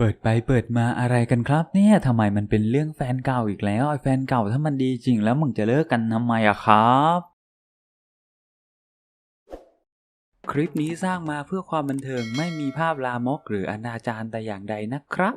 เปิดไปเปิดมาอะไรกันครับ เนี่ยทำไมมันเป็นเรื่องแฟนเก่าอีกแล้วไอ้แฟนเก่าถ้ามันดีจริงแล้วมึงจะเลิกกันทำไมอะครับ คลิปนี้สร้างมาเพื่อความบันเทิงไม่มีภาพลามกหรืออนาจารแต่อย่างใดนะครับ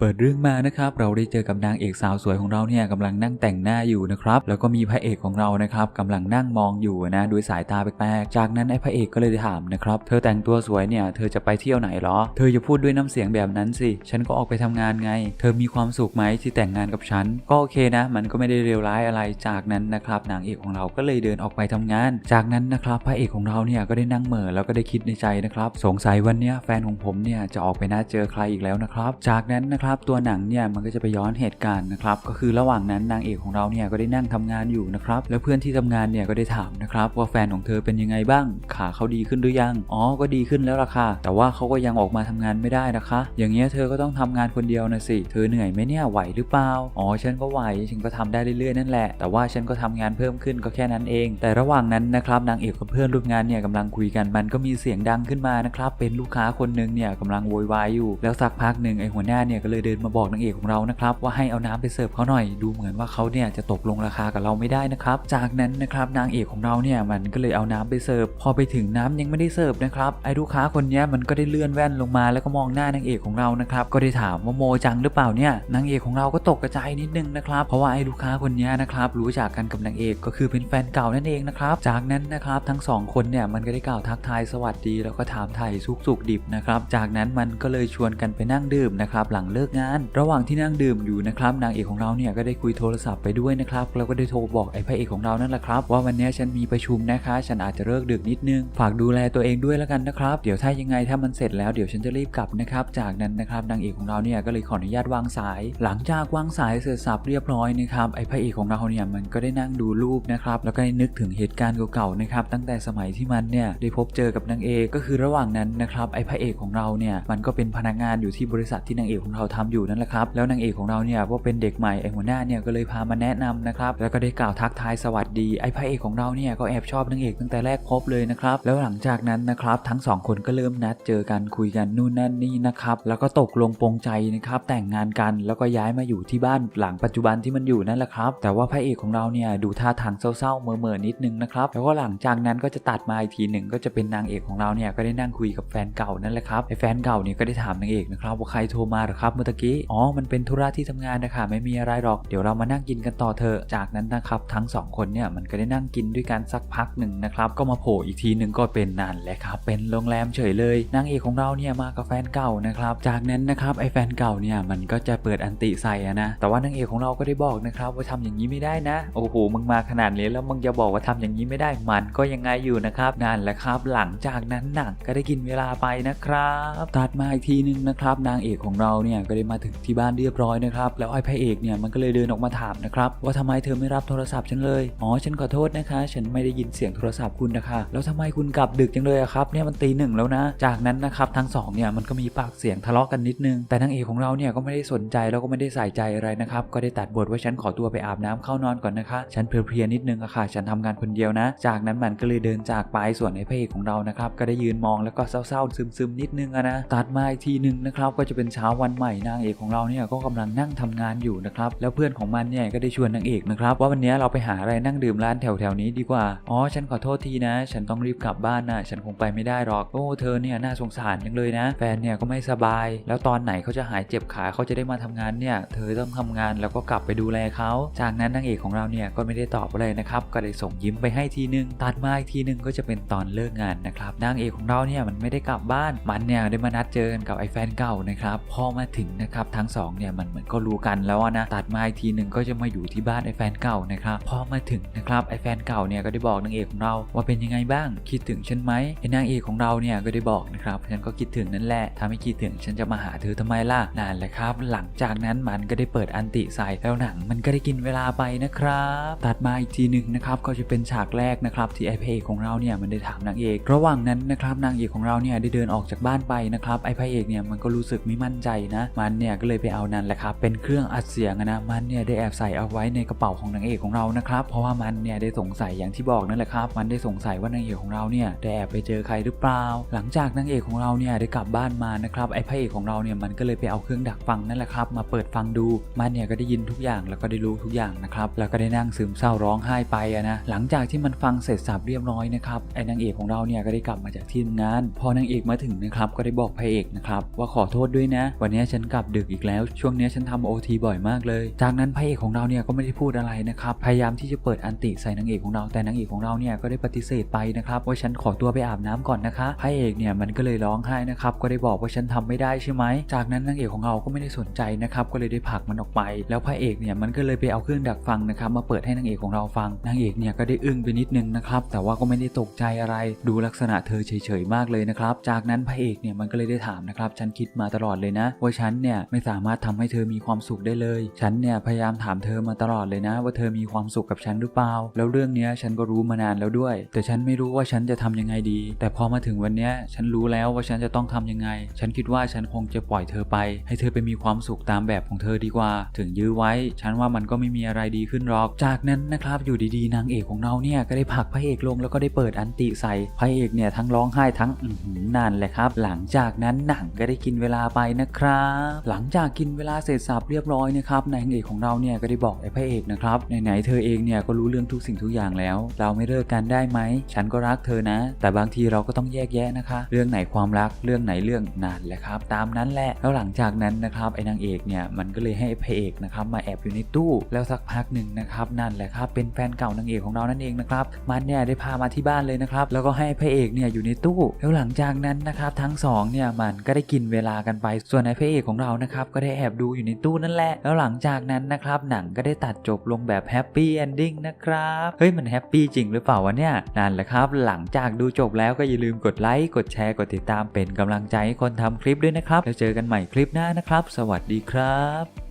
เปิดเรื่องมานะครับเราได้เจอกับนางเอกสาวสวยของเราเนี่ยกำลังนั่งแต่งหน้าอยู่นะครับแล้วก็มีพระเอกของเรานะครับกำลังนั่งมองอยู่นะด้วยสายตาแปลกๆจากนั้นไอ้พระเอกก็เลยถามนะครับเธอแต่งตัวสวยเนี่ยเธอจะไปเที่ยวไหนเหรอ เธอจะพูดด้วยน้ำเสียงแบบนั้นสิฉันก็ออกไปทำงานไง เธอมีความสุขไหมที่แต่งงานกับฉัน ก็โอเคนะ มันก็ไม่ได้เลวร้ายอะไรจากนั้นนะครับนางเอกของเราก็เลยเดินออกไปทำงาน จากนั้นนะครับพระเอกของเราเนี่ยก็ได้นั่งเหม่อแล้วก็ได้คิดในใจนะครับสงสัยวันเนี้ยแฟนของผมเนี่ยจะออกไปนัดเจอใครอีกแล้วนะครับจากนั้นนะครับตัวหนังเนี่ยมันก็จะไปย้อนเหตุการณ์นะครับก็คือระหว่างนั้นนางเอกของเราเนี่ยก็ได้นั่งทำงานอยู่นะครับแล้วเพื่อนที่ทำงานเนี่ยก็ได้ถามนะครับว่าแฟนของเธอเป็นยังไงบ้าง ขาเขาดีขึ้นหรือยังอ๋อก็ดีขึ้นแล้วล่ะค่ะแต่ว่าเขาก็ยังออกมาทำงานไม่ได้นะคะ อย่างเงี้ยเธอก็ต้องทำงานคนเดียวนะสิเธอเหนื่อยไหมเนี่ยไหวหรือเปล่าอ๋อฉันก็ไหวฉันก็ทำได้เรื่อยๆนั่นแหละแต่ว่าฉันก็ทำงานเพิ่มขึ้นก็แค่นั้นเอง แต่ระหว่างนั้นนะครับนางเอกกับเพื่อนร่วมงานเนี่ยกำลังคุยกันมันก็มีเสียงดังขึ้นมานะครับเป็นลูกค้าคนหนึงเนี่ยกำลังโวยวายอยู่แล้วสักพักหนึ่งไอ้หัวหน้าเนี่ยก็เลยเดินมาบอกนางเอกของเรานะครับว่าให้เอาน้ำไปเสิร์ฟเขาหน่อย ดูเหมือนว่าเขาเนี่ยจะตกลงราคากับเราไม่ได้นะครับ จากนั้นนะครับนางเอกของเราเนี่ยมันก็เลยเอาน้ำไปเสิร์ฟพอไปถึงน้ำยังไม่ได้เสิร์ฟนะครับไอ้ลูกค้าคนนี้มันก็ได้เลื่อนแว่นลงมาแล้วก็มองหน้านางเอกของเรานะครับก็ได้ถามว่าโมจังหรือเปล่าเนี่ยนางเอกของเราก็ตกกระจายนิดนึงนะครับเพราะว่าไอ้ลูกค้าคนนี้นะครับรู้จักกันกับนางเอกก็คือเป็นแฟนเก่านั่นเองนะครับจากนั้นนะครับทั้งสองคนเนี่ยมันก็ได้กล่าวทักทายสวัสดี แล้วก็ถามไถ่สุกสุกดิบนะครับจากนั้นมันก็เลยชวนกันไปนั่งดื่มนะครับหลังเลิกงาน ระหว่างที่นั่งดื่มอยู่นะครับนางเอกของเราเนี่ยก็ได้คุยโทรศัพท์ไปด้วยนะครับแล้วก็ได้โทรบอกไอ้พระเอกของเรานั่นแหละครับ ว่าวันนี้ฉันมีประชุมนะคะ ฉันอาจจะเลิกดึกนิดนึง ฝากดูแลตัวเองด้วยแล้วกันนะครับเดี๋ยวถ้ายังไงถ้ามันเสร็จแล้วเดี๋ยวฉันจะรีบกลับนะครับ จากนั้นนะครับนางเอกของเราเนี่ยก็เลยขออนุญาตวางสาย หลังจากวางสายเสร็จสับเรียบร้อยนะครับไอ้พระเอกของเราเนี่ยมันก็ได้นั่งดูรูปนะครับแล้วก็ได้นึกถึงเหตุการณ์เก่าๆนะครับตั้งแต่สมัยที่มันเนี่ยได้พบเจอกับนางเอกก็คือระหว่างนั้นนะครับไอ้พระเอกของเราเนี่ยมันก็เป็นพนักงานอยู่ที่บริษัทที่นางเอกของเราทำอยู่นั่นแหละครับ แล้วนางเอกของเราเนี่ยว่าเป็นเด็กใหม่ไอ้หัวหน้าเนี่ยก็เลยพามาแนะนำนะครับ แล้วก็ได้กล่าวทักทายสวัสดี ไอ้พระเอกของเราเนี่ยก็แอบชอบนางเอกตั้งแต่แรกพบเลยนะครับ แล้วหลังจากนั้นนะครับทั้งสองคนก็เริ่มนัดเจอกันคุยกันนู่นนั่นนี่นะครับ แล้วก็ตกลงปรงใจนะครับแต่งงานกันแล้วก็ย้ายมาอยู่ที่บ้านหลังปัจจุบันที่มันอยู่นั่นแหละครับ แต่ว่าพระเอกของเราเนี่ยดูท่าทางเศร้าๆเมื่อๆนิดนึงนะครับแล้วก็หลังจากนั้นก็จะตัดมาอีกทีหนึ่งก็จะเป็นนางเอกของเราเนี่ยก็ได้นั่งคุยกับแฟนเก่านั่นแหละครับไอ้แฟนเก่าเนี่ยก็ได้ถามนางเอกนะครับว่าใครโทรมาหรอครับเมื่อตะกี้อ๋อมันเป็นธุระที่ทำงานนะคะไม่มีอะไรหรอก เดี๋ยวเรามานั่งกินกันต่อเถอะจากนั้นนะครับทั้งสองคนเนี่ยมันก็ได้นั่งกินด้วยกันสักพักหนึ่งนะครับก็มาโผล่อีกทีหนึ่งก็เป็นนันแหละครับเป็นโรงแรมเฉยเลยนางเอกของเราเนี่ยมากับแฟนเก่านะครับจากนั้นนะครับไอ้แฟนเก่าเนี่ยมันก็จะเปิดอันติใส่นะแต่ว่านางเอกของเราก็ได้บอกนะครับว่าทำอย่างนี้ไม่ได้นะโอ้โหมึงมาขนาดนี้แล้วมึงจะบอกว่าทำอย่างนี้ไม่ได้มันก็ยังไงอยู่นะครับนั่นแหละครับหลังจากนั้นหนังก็ได้กินเวลาไปนะครับตัดมาอีกทีหนึงนะครับนางเอกของเราเนี่ยก็ได้มาถึงที่บ้านเรียบร้อยนะครับ แล้วไอ้พระเอกเนี่ยมันก็เลยเดินออกมาถามนะครับว่าทำไมเธอไม่รับโทรศัพท์ฉันเลย อ๋อฉันขอโทษนะคะ ฉันไม่ได้ยินเสียงโทรศัพท์คุณนะคะ แล้วทำไมคุณกลับดึกจังเลยอะครับ เนี่ยมันตีหนึ่งแล้วนะ จากนั้นนะครับทั้งสองเนี่ยมันก็มีปากเสียงทะเลาะกันนิดนึง แต่นางเอกของเราเนี่ยก็ไม่ได้สนใจแล้วก็ไม่ได้ใส่ใจอะไรนะครับ ก็ได้ตัดบทว่าฉันขอตัวไปอาบน้ำเข้านอนก่อนนะคะ ฉันเพลียๆนิดนึงอะค่ะ ฉันทำงานคนเดียวนะ จากนั้นมันก็เลยเดินจากไปส่วนไอ้พระเอกของเรานะครับก็ได้ยืนมองแล้วก็เศร้าๆซึมๆนิดนึงอะนะตัดมาอีกทีหนึ่งนะครับก็จะเป็นเช้าวันใหม่นางเอกของเราเนี่ยก็กำลังนั่งทำงานอยู่นะครับแล้วเพื่อนของมันเนี่ยก็ได้ชวนนางเอกนะครับว่าวันนี้เราไปหาอะไรนั่งดื่มร้านแถวๆนี้ดีกว่าอ๋อฉันขอโทษทีนะ ฉันต้องรีบกลับบ้านนะฉันคงไปไม่ได้หรอกโอ้เธอเนี่ยน่าสงสารจังเลยนะ แฟนเนี่ยก็ไม่สบาย แล้วตอนไหนเขาจะหายเจ็บขาเขาจะได้มาทำงานเนี่ยเธอต้องทำงานแล้วก็กลับไปดูแลเขาจากนั้นนางเอกของเราเนี่ยก็ไม่ได้ตอบอะไรนะครับก็ได้ส่งยิ้มไปให้ทีนึงตัดมาอีกทีนึงก็จะเป็นตอนเลิกงานนะครับนางเอกของเราเนี่ยมันไม่ได้กลับบ้านมันเนี่ยได้มานัดเจอกันกับไอ้แฟนเก่านะครับพอมาถึงนะครับทั้งสองเนี่ยมันเหมือนก็รู้กันแล้วนะตัดมาอีกทีหนึ่งก็จะมาอยู่ที่บ้านไอ้แฟนเก่านะครับพอมาถึงนะครับไอ้แฟนเก่าเนี่ยก็ได้บอกนางเอกของเราว่าเป็นยังไงบ้างคิดถึงฉันไหมไอ้นางเอกของเราเนี่ยก็ได้บอกนะครับฉันก็คิดถึงนั่นแหละถ้าไม่คิดถึงฉันจะมาหาเธอทำไมล่ะนั่นแหละครับ หลังจากนั้นมันก็ได้เปิดอันติใส่แล้วหนังมันก็ได้กินเวลาไปนะครับ ตัดมาอีกทีหนึ่งนะครับก็จะเป็นฉากแรกนะครับที่ไอ้พระเอกของเราเนี่ยมันได้ถามนางเอก ระหว่างนั้นนะครับนางเอกของเราเนี่ยได้เดินออกจากบ้านไปนะครับไอ้พระเอกเนี่ยมันก็รู้สึกไม่มั่นใจนะมันเนี่ยก็เลยไปเอานั่นแหละครับเป็นเครื่องอัดเสียงอะนะมันเนี่ยได้แอบใส่เอาไว้ในกระเป๋าของนางเอกของเรานะครับเพราะว่ามันเนี่ยได้สงสัยอย่างที่บอกนั่นแหละครับมันได้สงสัยว่านางเอกของเราเนี่ยได้แอบไปเจอใครหรือเปล่า หลังจากนางเอกของเราเนี่ยได้กลับบ้านมานะครับไอ้พระเอกของเราเนี่ยมันก็เลยไปเอาเครื่องดักฟังนั่นแหละครับมาเปิดฟังดูมันเนี่ยก็ได้ยินทุกอย่างแล้วก็ได้รู้ทุกอย่างนะครับแล้วก็ได้นั่งซึมเศร้าร้องไห้ไปอะนะหลังจากที่มันฟังเสร็จสับเรียบร้อยนะครับไอ้นางเอกของเราเนี่ยก็ได้กลับมาจากที่ทำงาน พอนางเอกมาถึงนะครับก็ได้บอกพระเอกนะครับว่าขอโทษด้วยนะ วันนี้ฉันกลับดึกอีกแล้ว ช่วงนี้ฉันทำโอทีบ่อยมากเลย จากนั้นพระเอกของเราเนี่ยก็ไม่ได้พูดอะไรนะครับ พยายามที่จะเปิดอันติใส่นางเอกของเรา แต่นางเอกของเราเนี่ยก็ได้ปฏิเสธไปนะครับว่าฉันขอตัวไปอาบน้ำก่อนนะคะพระเอกเนี่ยมันก็เลยร้องไห้นะครับ ก็ได้บอกว่าฉันทำไม่ได้ใช่ไหม จากนั้นนางเอกของเราก็ไม่ได้สนใจนะครับ ก็เลยได้ผลักมันออกไป แล้วพระเอกเนี่ยมันก็เลยไปเอาเครื่องดักฟังนะครับ มาเปิดให้นางเอกของเราฟัง นางเอกเนี่ยก็ได้อึ้งไปนิดนึงนะครับ แต่ว่าก็ไม่ได้ตกใจอะไร ดูลักษณะเธอเฉยๆมากเลยนะครับ จากนั้นพระเอกเนี่ยมันก็เลยได้ถามนะครับ ฉันคิดมาตลอดเลยนะว่าฉันเนี่ยไม่สามารถทำให้เธอมีความสุขได้เลย ฉันเนี่ยพยายามถามเธอมาตลอดเลยนะ ว่าเธอมีความสุขกับฉันหรือเปล่า แล้วเรื่องเนี้ยฉันก็รู้มานานแล้วด้วย แต่ฉันไม่รู้ว่าฉันจะทำยังไงดี แต่พอมาถึงวันเนี้ยฉันรู้แล้วว่าฉันจะต้องทำยังไง ฉันคิดว่าฉันคงจะปล่อยเธอไป ให้เธอไปมีความสุขตามแบบของเธอดีกว่า ถึงยื้อไว้ ฉันว่ามันก็ไม่มีอะไรดีขึ้นหรอก จากนั้นนะครับอยู่ดีๆ นางเอกของเราเนี่ยก็ได้ผลักพระเอกลงแล้วก็ได้เปิดอันติใส่พระเอกเนี่ยทั้งร้องไห้ทั้งอื้อหือนานเลยครับ หลังจากนั้นหนังก็ได้กินเวลาไปนะครับหลังจากกินเวลาเสร็จสับเรียบร้อยนะครับนางเอกของเราเนี่ยก็ได้บอกไอ้พระเอกนะครับไหนๆเธอเองเนี่ยก็รู้เรื่องทุกสิ่งทุกอย่างแล้ว เราไม่เลิกกันได้ไหมฉันก็รักเธอนะ แต่บางทีเราก็ต้องแยกแยะนะคะ เรื่องไหนความรักเรื่องไหนเรื่องนานแหละครับ ตามนั้นแหละแล้วหลังจากนั้นนะครับไอ้นางเอกเนี่ยมันก็เลยให้ไอ้พระเอกนะครับมาแอบอยู่ในตู้แล้วสักพักหนึ่งนะครับนั่นแหละครับเป็นแฟนเก่านางเอกของเรานั่นเองนะครับมันเนี่ยได้พามาที่บ้านเลยนะครับแล้วก็ให้พระเอกเนี่ยอยู่ในตู้ แล้วหลังจากนั้นนะครับทั้งสองเนี่ยมันก็ได้กินเวลากันไปส่วนไอ้พระเอกของเรานะครับก็ได้แอบดูอยู่ในตู้นั่นแหละ แล้วหลังจากนั้นนะครับหนังก็ได้ตัดจบลงแบบแฮปปี้เอนดิ้งนะครับเฮ้ยมันแฮปปี้จริงหรือเปล่าวะเนี่ยนั่นแหละครับ หลังจากดูจบแล้วก็อย่าลืมกดไลค์กดแชร์กดติดตามเป็นกำลังใจให้คนทำคลิปด้วยนะครับแล้วเจอกันใหม่คลิปหน้านะครับ สวัสดีครับ